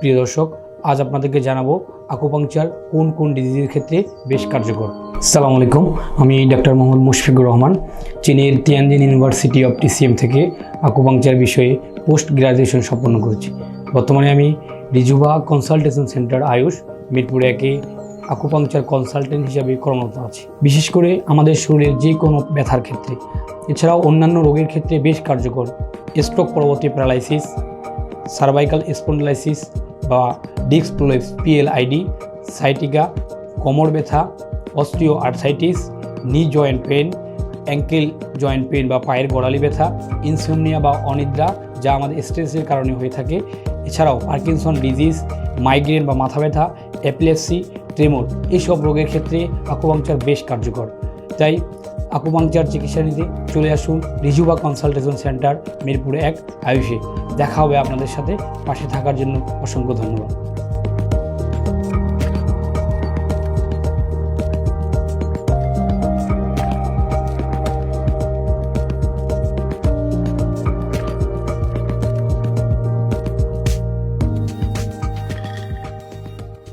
প্রিয় দর্শক, আজ আপনাদেরকে জানাব আকুপাংচার কোন কোন ডিজিজের ক্ষেত্রে বেশ কার্যকর। সালাম আলাইকুম, আমি ডাক্তার মোহাম্মদ মুশফিকুর রহমান চীনের তিয়ানজিন ইউনিভার্সিটি অফ টিসিএম থেকে আকুপাংচার বিষয়ে পোস্ট গ্রাজুয়েশন সম্পন্ন করেছি। বর্তমানে আমি Rejuva consultation centre Ayush, Mirpur একে আকুপাংচার কনসালটেন্ট হিসাবে কর্মরত আছি। বিশেষ করে আমাদের শরীরের যে কোনো ব্যথার ক্ষেত্রে, এছাড়াও অন্যান্য রোগের ক্ষেত্রে বেশ কার্যকর। স্ট্রোক পরবর্তী প্যারালাইসিস সার্ভাইকাল স্পন্ডলাইসিস বা ডিস্ক পিএলআইডি সাইটিকা কোমর ব্যথা osteoarthritis knee joint pain ankle joint pain বা পায়ের গোড়ালি ব্যথা ইনসোমনিয়া বা অনিদ্রা, যা আমাদের স্ট্রেসের কারণে হয়ে থাকে। এছাড়াও পার্কিনসন ডিজিজ মাইগ্রেন বা মাথা ব্যথা এপিলেপসি ট্রেমোর এইসব রোগের ক্ষেত্রে আকুপাংচার বেশ কার্যকর। তাই আকুপাংচার চিকিৎসা নিতে চলে আসুন রিজুবা কনসালটেশন সেন্টার, মিরপুর এক আয়ুষে দেখা হবে আপনাদের সাথে। পাশে থাকার জন্য অসংখ্য ধন্যবাদ।